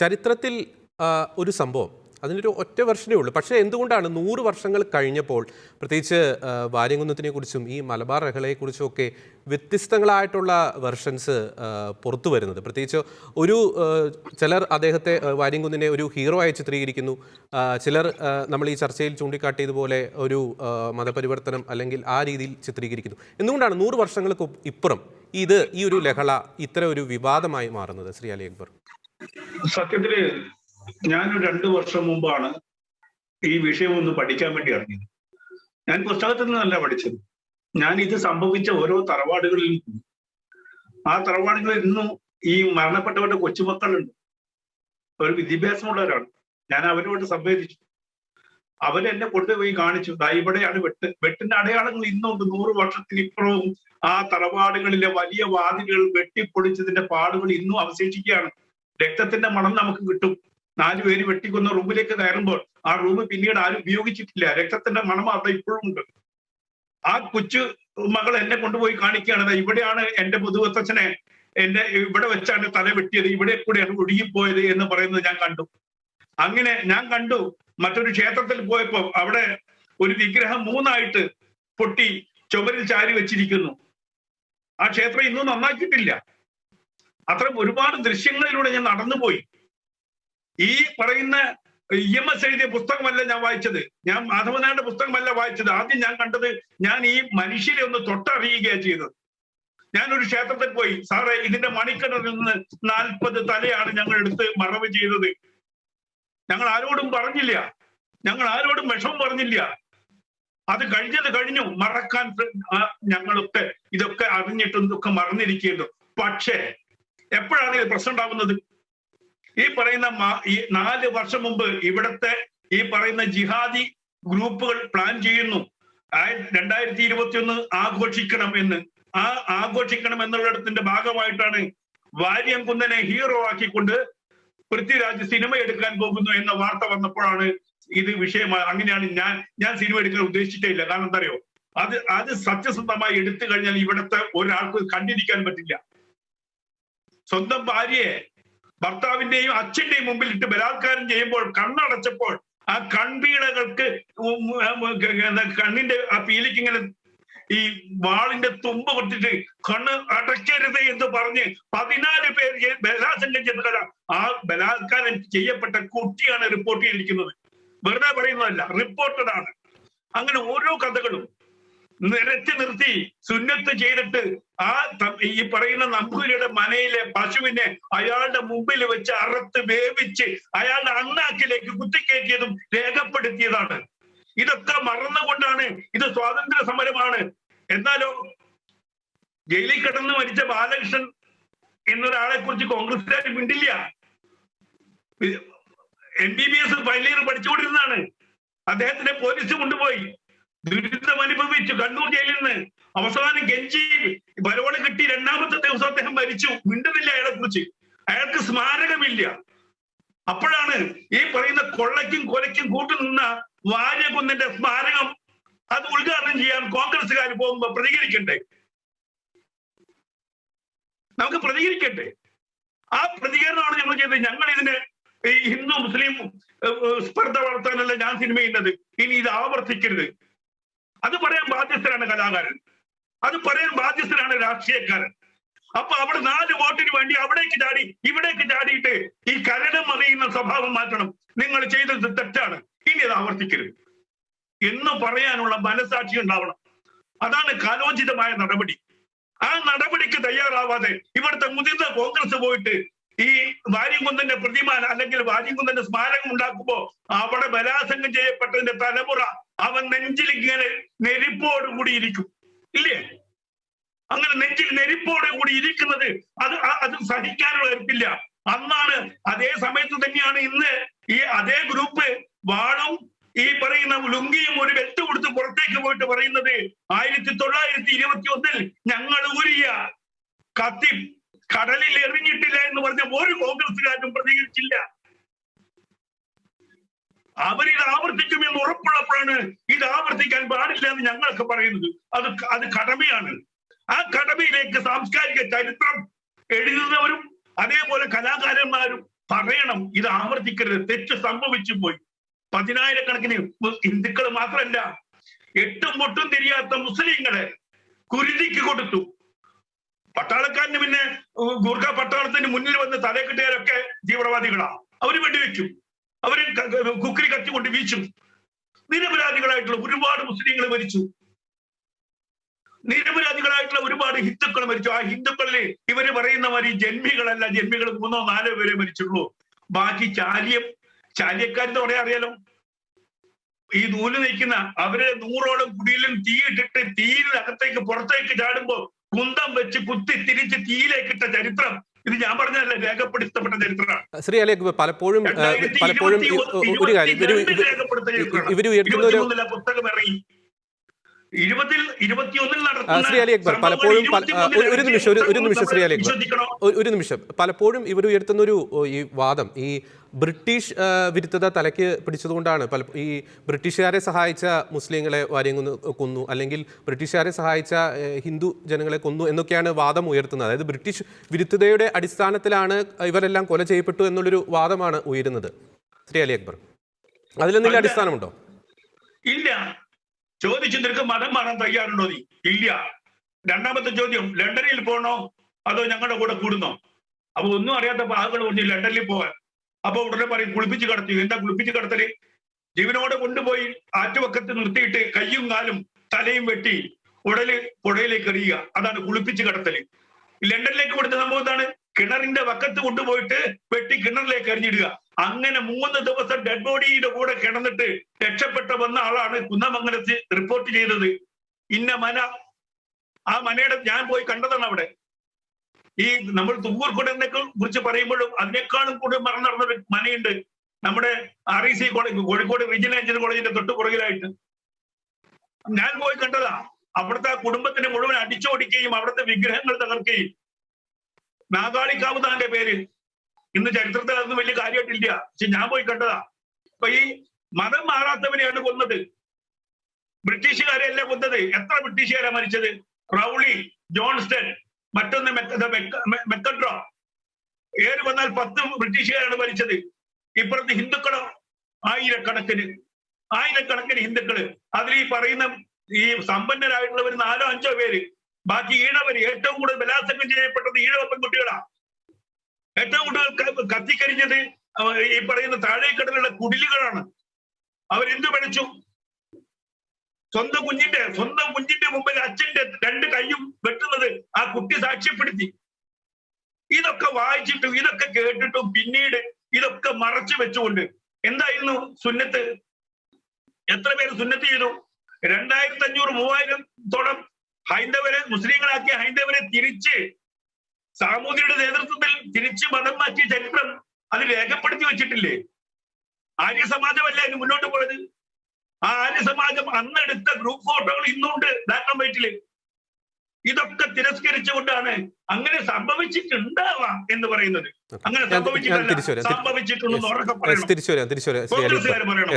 ചരിത്രത്തിൽ ഒരു സംഭവം. അതിനൊരു ഒറ്റ വർഷമേ ഉള്ളൂ. പക്ഷേ എന്തുകൊണ്ടാണ് നൂറ് വർഷങ്ങൾ കഴിഞ്ഞപ്പോൾ പ്രത്യേകിച്ച് വാര്യംകുന്നത്തിനെ കുറിച്ചും ഈ മലബാർ രഹളയെക്കുറിച്ചും ഒക്കെ വ്യത്യസ്തങ്ങളായിട്ടുള്ള വെർഷൻസ് പുറത്തു വരുന്നത്? പ്രത്യേകിച്ച് ഒരു ചിലർ അദ്ദേഹത്തെ വാര്യംകുന്നിനെ ഒരു ഹീറോ ആയി ചിത്രീകരിക്കുന്നു. ചിലർ നമ്മൾ ഈ ചർച്ചയിൽ ചൂണ്ടിക്കാട്ടിയതുപോലെ ഒരു മതപരിവർത്തനം അല്ലെങ്കിൽ ആ രീതിയിൽ ചിത്രീകരിക്കുന്നു. എന്തുകൊണ്ടാണ് നൂറ് വർഷങ്ങൾക്ക് ഇപ്പുറം ഇത് ഈ ഒരു ലഹള ഇത്ര ഒരു വിവാദമായി മാറുന്നത് ശ്രീ അലി അക്ബർ? സത്യത്തിൽ ഞാൻ രണ്ടു വർഷം മുമ്പാണ് ഈ വിഷയം ഒന്ന് പഠിക്കാൻ വേണ്ടി ഇറങ്ങിയത്. ഞാൻ പുസ്തകത്തിൽ നിന്നല്ല പഠിച്ചത്. ഞാൻ ഇത് സംഭവിച്ച ഓരോ തറവാടുകളിലും ആ തറവാടുകളിൽ ഇന്നും ഈ മരണപ്പെട്ടവരുടെ കൊച്ചുമക്കളുണ്ട്. അവർ വിദ്യാഭ്യാസമുള്ളവരാണ്. ഞാൻ അവരോട് സംവേദിച്ചു. അവരെന്നെ കൊണ്ടുപോയി കാണിച്ചു. ഇവിടെയാണ് വെട്ട്. വെട്ടിന്റെ അടയാളങ്ങൾ ഇന്നുണ്ട്. നൂറ് വർഷത്തിനിപ്പുറവും ആ തറവാടുകളിലെ വലിയ വാതിലുകൾ വെട്ടിപ്പൊളിച്ചതിന്റെ പാടുകൾ ഇന്നും അവശേഷിക്കുകയാണ്. രക്തത്തിന്റെ മണം നമുക്ക് കിട്ടും. നാല് പേര് വെട്ടിക്കൊന്ന റൂമിലേക്ക് കയറുമ്പോൾ ആ റൂം പിന്നീട് ആരും ഉപയോഗിച്ചിട്ടില്ല. രക്തത്തിന്റെ മണം അവിടെ ഇപ്പോഴും ഉണ്ട്. ആ കൊച്ചു മകൾ എന്നെ കൊണ്ടുപോയി കാണിക്കുകയാണ്. ഇവിടെയാണ് എന്റെ പുതുവത്തച്ഛനെ എന്നെ ഇവിടെ വെച്ചാണ് തല വെട്ടിയത്. ഇവിടെ കൂടെയാണ് ഒഴുകിപ്പോയത് എന്ന് പറയുന്നത് ഞാൻ കണ്ടു. അങ്ങനെ ഞാൻ കണ്ടു. മറ്റൊരു ക്ഷേത്രത്തിൽ പോയപ്പോ അവിടെ ഒരു വിഗ്രഹം മൂന്നായിട്ട് പൊട്ടി ചുമരിൽ ചാരി വെച്ചിരിക്കുന്നു. ആ ക്ഷേത്രം ഇന്നും നന്നാക്കിയിട്ടില്ല. അത്തരം ഒരുപാട് ദൃശ്യങ്ങളിലൂടെ ഞാൻ നടന്നുപോയി. ഈ പറയുന്ന ഇ എം എസ് എഴുതിയ പുസ്തകമല്ല ഞാൻ വായിച്ചത്. ഞാൻ മാധവനായുടെ പുസ്തകമല്ല വായിച്ചത്. ആദ്യം ഞാൻ കണ്ടത് ഞാൻ ഈ മനുഷ്യരെ ഒന്ന് തൊട്ടറിയുകയാണ് ചെയ്തത്. ഞാൻ ഒരു ക്ഷേത്രത്തിൽ പോയി. സാറേ ഇതിന്റെ മണിക്കണറിൽ നിന്ന് നാൽപ്പത് തലയാണ് ഞങ്ങൾ എടുത്ത് മറവ് ചെയ്തത്. ഞങ്ങൾ ആരോടും പറഞ്ഞില്ല. ഞങ്ങൾ ആരോടും വിഷമം പറഞ്ഞില്ല. അത് കഴിഞ്ഞത് കഴിഞ്ഞു. മറക്കാൻ ഞങ്ങളൊക്കെ ഇതൊക്കെ അറിഞ്ഞിട്ടും ഇതൊക്കെ മറന്നിരിക്കുന്നു. പക്ഷേ എപ്പോഴാണ് ഇത് പ്രശ്നം ഉണ്ടാകുന്നത്? ഈ പറയുന്ന ഈ നാല് വർഷം മുമ്പ് ഇവിടുത്തെ ഈ പറയുന്ന ജിഹാദി ഗ്രൂപ്പുകൾ പ്ലാൻ ചെയ്യുന്നു. രണ്ടായിരത്തി ഇരുപത്തി ഒന്ന് ആഘോഷിക്കണം എന്ന്. ആ ആഘോഷിക്കണം എന്നുള്ളിടത്തിന്റെ ഭാഗമായിട്ടാണ് വാര്യം കുന്നനെ ഹീറോ ആക്കിക്കൊണ്ട് പൃഥ്വിരാജ് സിനിമ എടുക്കാൻ പോകുന്നു എന്ന വാർത്ത വന്നപ്പോഴാണ് ഇത് വിഷയമായി അങ്ങനെയാണ് ഞാൻ ഞാൻ സിനിമ എടുക്കാൻ ഉദ്ദേശിച്ചിട്ടേ ഇല്ല കാരണം എന്താ അറിയോ? അത് അത് സത്യസന്ധമായി എടുത്തു കഴിഞ്ഞാൽ ഇവിടുത്തെ ഒരാൾക്ക് കണ്ടിരിക്കാൻ പറ്റില്ല. സ്വന്തം ഭാര്യയെ ഭർത്താവിന്റെയും അച്ഛന്റെയും മുമ്പിൽ ഇട്ട് ബലാത്കാരം ചെയ്യുമ്പോൾ കണ്ണടച്ചപ്പോൾ ആ കൺപീടകൾക്ക് കണ്ണിന്റെ ആ പീലിക്ക് ഇങ്ങനെ ഈ വാളിന്റെ തുമ്പ് കൊട്ടിട്ട് കണ്ണ് അടയ്ക്കരുത് എന്ന് പറഞ്ഞ് പതിനാല് പേര് ബലാത്സംഗം ചെയ്ത കഥ ആ ബലാത്കാരം ചെയ്യപ്പെട്ട കുട്ടിയാണ് റിപ്പോർട്ട് ചെയ്തിരിക്കുന്നത്. വെറുതെ പറയുന്നതല്ല റിപ്പോർട്ടഡ് ആണ് അങ്ങനെ ഓരോ കഥകളും നിരത്തി നിർത്തി സുന്നത്ത് ചെയ്തിട്ട് ആ ഈ പറയുന്ന നമ്പൂരിയുടെ മനയിലെ പശുവിനെ അയാളുടെ മുമ്പിൽ വെച്ച് അറുത്ത് വേവിച്ച് അയാളുടെ അണ്ണാക്കിലേക്ക് കുത്തിക്കയറ്റിയതും രേഖപ്പെടുത്തിയതാണ്. ഇതൊക്കെ മറന്നുകൊണ്ടാണ് ഇത് സ്വാതന്ത്ര്യ സമരമാണ് എന്നാലോ ജയിലിൽ കിടന്ന് മരിച്ച ബാലകൃഷ്ണൻ എന്നൊരാളെ കുറിച്ച് കോൺഗ്രസ്സുകാർ മിണ്ടില്ല. M B B S final year പഠിച്ചുകൊണ്ടിരുന്നതാണ്. അദ്ദേഹത്തിനെ പോലീസ് കൊണ്ടുപോയി. ദുരിതം അനുഭവിച്ചു കണ്ണൂർ ജയിലിൽ നിന്ന്. അവസാനം ഗഞ്ചി ബലോണ് കിട്ടി. രണ്ടാമത്തെ ദിവസം അദ്ദേഹം മരിച്ചു. മിണ്ടുന്നില്ല അയാളെ കുറിച്ച് അയാൾക്ക് സ്മാരകമില്ല. അപ്പോഴാണ് ഈ പറയുന്ന കൊള്ളയ്ക്കും കൊലയ്ക്കും കൂട്ടു നിന്ന വാര്യകുന്നിന്റെ സ്മാരകം അത് ഉദ്ഘാടനം ചെയ്യാൻ കോൺഗ്രസ്സുകാർ പോകുമ്പോ പ്രതികരിക്കണ്ടേ? നമുക്ക് പ്രതികരിക്കട്ടെ ആ പ്രതികരണമാണ് ഞങ്ങൾ ചെയ്തത്. ഞങ്ങൾ ഇതിന് ഹിന്ദു മുസ്ലിം സ്പർദ്ധ വളർത്താനല്ല ഞാൻ സിനിമ ചെയ്യുന്നത്. ഇനി ഇത് ആവർത്തിക്കരുത്. അത് പറയാൻ ബാധ്യസ്ഥരാണ് കലാകാരൻ. അത് പറയാൻ ബാധ്യസ്ഥരാണ് രാഷ്ട്രീയക്കാരൻ. അപ്പൊ അവിടെ നാല് വോട്ടിന് വേണ്ടി അവിടേക്ക് ചാടി ഇവിടേക്ക് ചാടിയിട്ട് ഈ കരടം അറിയുന്ന സ്വഭാവം മാറ്റണം. നിങ്ങൾ ചെയ്തത് തെറ്റാണ്. ഇനി അത് ആവർത്തിക്കരുത്. എന്ന് പറയാനുള്ള മനസാക്ഷി ഉണ്ടാവണം. അതാണ് കാലോചിതമായ നടപടി. ആ നടപടിക്ക് തയ്യാറാവാതെ ഇവിടുത്തെ മുതിർന്ന കോൺഗ്രസ് പോയിട്ട് ഈ വാര്യംകുന്നന്റെ പ്രതിമ അല്ലെങ്കിൽ വാര്യംകുന്നന്റെ സ്മാരകം ഉണ്ടാക്കുമ്പോ അവിടെ ബലാസംഗം ചെയ്യപ്പെട്ടതിന്റെ തലമുറ അവൻ നെഞ്ചിൽ ഇങ്ങനെ നെരിപ്പോട് കൂടി ഇരിക്കും ഇല്ലേ? അങ്ങനെ നെഞ്ചിൽ നെരിപ്പോട് കൂടി ഇരിക്കുന്നത് അത് അത് സഹിക്കാനുള്ള എടുപ്പില്ല അന്നാണ് അതേ സമയത്ത് തന്നെയാണ് ഇന്ന് ഈ അതേ ഗ്രൂപ്പ് വാളും ഈ പറയുന്ന ലുങ്കിയും ഒരു വെട്ട് കൊടുത്ത് പുറത്തേക്ക് പോയിട്ട് പറയുന്നത് ആയിരത്തി തൊള്ളായിരത്തി ഇരുപത്തി ഒന്നിൽ ഞങ്ങൾ ഊരിയ കത്തി കടലിൽ എറിഞ്ഞിട്ടില്ല എന്ന് പറഞ്ഞ ഒരു കോൺഗ്രസ്സുകാരനും പ്രതികരിച്ചില്ല. അവരിത് ആവർത്തിക്കുമെന്ന് ഉറപ്പുള്ളപ്പോഴാണ് ഇത് ആവർത്തിക്കാൻ പാടില്ല എന്ന് ഞങ്ങൾക്ക് പറയുന്നത്. അത് അത് കടമയാണ്. ആ കടമയിലേക്ക് സാംസ്കാരിക ചരിത്രം എഴുതുന്നവരും അതേപോലെ കലാകാരന്മാരും പറയണം ഇത് ആവർത്തിക്കരുത്. തെറ്റ് സംഭവിച്ചു പോയി. പതിനായിരക്കണക്കിന് ഹിന്ദുക്കൾ മാത്രമല്ല എട്ടും മുട്ടും തിരിയാത്ത മുസ്ലിങ്ങളെ കുരുതിക്ക് കൊടുത്തു. പട്ടാളക്കാരന് പിന്നെ ഗൂർഖ പട്ടാളത്തിന് മുന്നിൽ വന്ന് തലക്കെട്ടുകാരൊക്കെ തീവ്രവാദികളാ. അവർ വെടിവെക്കും. അവർ കുക്കരി കത്തിക്കൊണ്ട് വീശും. നിരപരാധികളായിട്ടുള്ള ഒരുപാട് മുസ്ലിങ്ങൾ മരിച്ചു. നിരപരാധികളായിട്ടുള്ള ഒരുപാട് ഹിന്ദുക്കൾ മരിച്ചു. ആ ഹിന്ദുക്കളിൽ ഇവർ പറയുന്ന മാതിരി ജന്മികളല്ല. ജന്മികൾ മൂന്നോ നാലോ പേരെ മരിച്ചിട്ടുള്ളൂ ബാക്കി ചാലിയം ചാലിയക്കാരെന്ന് പറയാൻ അറിയാലോ? ഈ നൂൽ നയിക്കുന്ന അവർ നൂറോളം കുടിയിലും തീയിട്ടിട്ട് തീയിനകത്തേക്ക് പുറത്തേക്ക് ചാടുമ്പോ കുന്തം വെച്ച് കുത്തി തിരിച്ച് തീയിലേക്കിട്ട ചരിത്രം. ഇത് ഞാൻ പറഞ്ഞതല്ല രേഖപ്പെടുത്തപ്പെട്ട ചരിത്രമാണ് ശ്രീ അലേഖ് പലപ്പോഴും പലപ്പോഴും ഒരു കാര്യം. ഇവർ ഉയർത്തുന്ന ഒരു പുസ്തകം ഇറങ്ങി ശ്രീ അലി അക്ബർ പലപ്പോഴും ഒരു- ഒരു നിമിഷം ഒരു- നിമിഷം ശ്രീ അലി അക്ബർ. ഒരു- നിമിഷം. പലപ്പോഴും ഇവർ ഉയർത്തുന്ന ഒരു ഈ വാദം ഈ ബ്രിട്ടീഷ് വിരുദ്ധത തലയ്ക്ക് പിടിച്ചതുകൊണ്ടാണ് പല ഈ ബ്രിട്ടീഷുകാരെ സഹായിച്ച മുസ്ലിങ്ങളെ വാര്യം കൊന്നു അല്ലെങ്കിൽ ബ്രിട്ടീഷുകാരെ സഹായിച്ച ഹിന്ദു ജനങ്ങളെ കൊന്നു എന്നൊക്കെയാണ് വാദം ഉയർത്തുന്നത്. അതായത് ബ്രിട്ടീഷ് വിരുദ്ധതയുടെ അടിസ്ഥാനത്തിലാണ് ഇവരെല്ലാം കൊല ചെയ്യപ്പെട്ടു എന്നുള്ളൊരു വാദമാണ് ഉയരുന്നത്. ശ്രീ അലി അക്ബർ അതിലെന്തെങ്കിലും. അടിസ്ഥാനമുണ്ടോ? ഇല്ല. ചോദിച്ചു നിനക്ക് മതം മാറാൻ തയ്യാറുണ്ടോ നീ? ഇല്ല. രണ്ടാമത്തെ ചോദ്യം ലണ്ടനിൽ പോണോ അതോ ഞങ്ങളുടെ കൂടെ കൂടുന്നോ? അപ്പൊ ഒന്നും അറിയാത്ത പാകങ്ങൾ പറഞ്ഞു ലണ്ടനിൽ പോവാൻ. അപ്പൊ ഉടനെ പറയും കുളിപ്പിച്ച് കടത്തി. എന്താ കുളിപ്പിച്ച് കടത്തൽ? ജീവനോടെ കൊണ്ടുപോയി ആറ്റുവക്കത്ത് നിർത്തിയിട്ട് കയ്യും കാലും തലയും വെട്ടി ഉടൽ പുഴയിലേക്ക് എറിയുക. അതാണ് കുളിപ്പിച്ച് കടത്തൽ. ലണ്ടനിലേക്ക് കൊടുത്ത സംഭവം എന്താണ്? കിണറിന്റെ വക്കത്ത് കൊണ്ടുപോയിട്ട് വെട്ടി കിണറിലേക്ക് എറിഞ്ഞിടുക. അങ്ങനെ മൂന്ന് ദിവസം ഡെഡ് ബോഡിയുടെ കൂടെ കിടന്നിട്ട് രക്ഷപ്പെട്ട വന്ന ആളാണ് കുന്നമംഗലത്ത് റിപ്പോർട്ട് ചെയ്തത്. ഇന്ന മന. ആ മനയുടെ ഞാൻ പോയി കണ്ടതാണ് അവിടെ. ഈ നമ്മൾ തുമ്പൂർ കുടലിനെ കുറിച്ച് പറയുമ്പോഴും അതിനേക്കാളും കൂടുതൽ മരണം നടന്നൊരു മനയുണ്ട്. നമ്മുടെ R E C college Kozhikode regional engineer കോളേജിന്റെ തൊട്ട് പുറകിലായിട്ട്. ഞാൻ പോയി കണ്ടതാ. അവിടുത്തെ ആ കുടുംബത്തിനെ മുഴുവൻ അടിച്ചോടിക്കുകയും അവിടുത്തെ വിഗ്രഹങ്ങൾ തകർക്കുകയും. നാഗാളിക്കാവ് താന്റെ പേര്. ഇന്ന് ചരിത്രത്തിൽ അതൊന്നും വലിയ കാര്യമായിട്ടില്ല. പക്ഷെ ഞാൻ പോയി കണ്ടതാ. അപ്പൊ ഈ മതം മാറാത്തവനെയാണ് കൊന്നത്. ബ്രിട്ടീഷുകാരെയല്ല കൊന്നത്? എത്ര ബ്രിട്ടീഷുകാരാ മരിച്ചത്? റൗളി ജോൺസ്റ്റൺ മറ്റൊന്ന് മെക്ക- ദ മെക്ക- മെക്കഡ്രോ ഏറ് വന്നാൽ പത്ത് ബ്രിട്ടീഷുകാരാണ് മരിച്ചത്. ഇപ്പുറത്ത് ഹിന്ദുക്കളോ? ആയിരക്കണക്കിന്. ആയിരക്കണക്കിന് ഹിന്ദുക്കൾ. അതിൽ ഈ പറയുന്ന ഈ സമ്പന്നരായിട്ടുള്ളവർ നാലോ അഞ്ചോ പേര്. ബാക്കി ഈഴവര് ഏറ്റവും കൂടുതൽ ബലാത്സംഗം ചെയ്യപ്പെട്ടത് ഈഴവ പെൺകുട്ടികളാ. ഏറ്റവും കൂടുതൽ കത്തിക്കരിഞ്ഞത് ഈ പറയുന്ന താഴേക്കടലുള്ള കുടിലുകളാണ്. അവരെന്ത് പഠിച്ചു? സ്വന്തം കുഞ്ഞിന്റെ സ്വന്തം കുഞ്ഞിന്റെ മുമ്പിൽ അച്ഛന്റെ രണ്ട് കൈയും വെട്ടുന്നത് ആ കുട്ടി സാക്ഷ്യപ്പെടുത്തി. ഇതൊക്കെ വായിച്ചിട്ടും ഇതൊക്കെ കേട്ടിട്ടും പിന്നീട് ഇതൊക്കെ മറച്ചു വെച്ചുകൊണ്ട് എന്തായിരുന്നു സുന്നത്ത്? എത്ര പേര് സുന്നത്ത് ചെയ്തു? രണ്ടായിരത്തി അഞ്ഞൂറ് മൂവായിരത്തോളം ഹൈന്ദവരെ മുസ്ലിങ്ങളാക്കിയ ഹൈന്ദവരെ തിരിച്ച് സാമൂതിരിയുടെ നേതൃത്വത്തിൽ തിരിച്ച് മതം മാറ്റിയ ചരിത്രം അത് രേഖപ്പെടുത്തി വെച്ചിട്ടില്ലേ? ആര്യ സമാജമല്ലേ അതിന് മുന്നോട്ട് പോയത്? ആ ആര്യ സമാജം അന്നെടുത്ത ഗ്രൂപ്പ് ഫോട്ടോകൾ ഇന്നുണ്ട് ആൻഡ് വൈറ്റിൽ. ഇതൊക്കെ തിരസ്കരിച്ചുകൊണ്ടാണ് അങ്ങനെ സംഭവിച്ചിട്ടുണ്ടാവാം എന്ന് പറയുന്നത്. അങ്ങനെ. സംഭവിച്ചിട്ടില്ല. സംഭവിച്ചിട്ടുണ്ടെന്ന് ഉറക്കെ പറയണം. തിരിച്ചു കോൺഗ്രസ്സുകാർ പറയണം.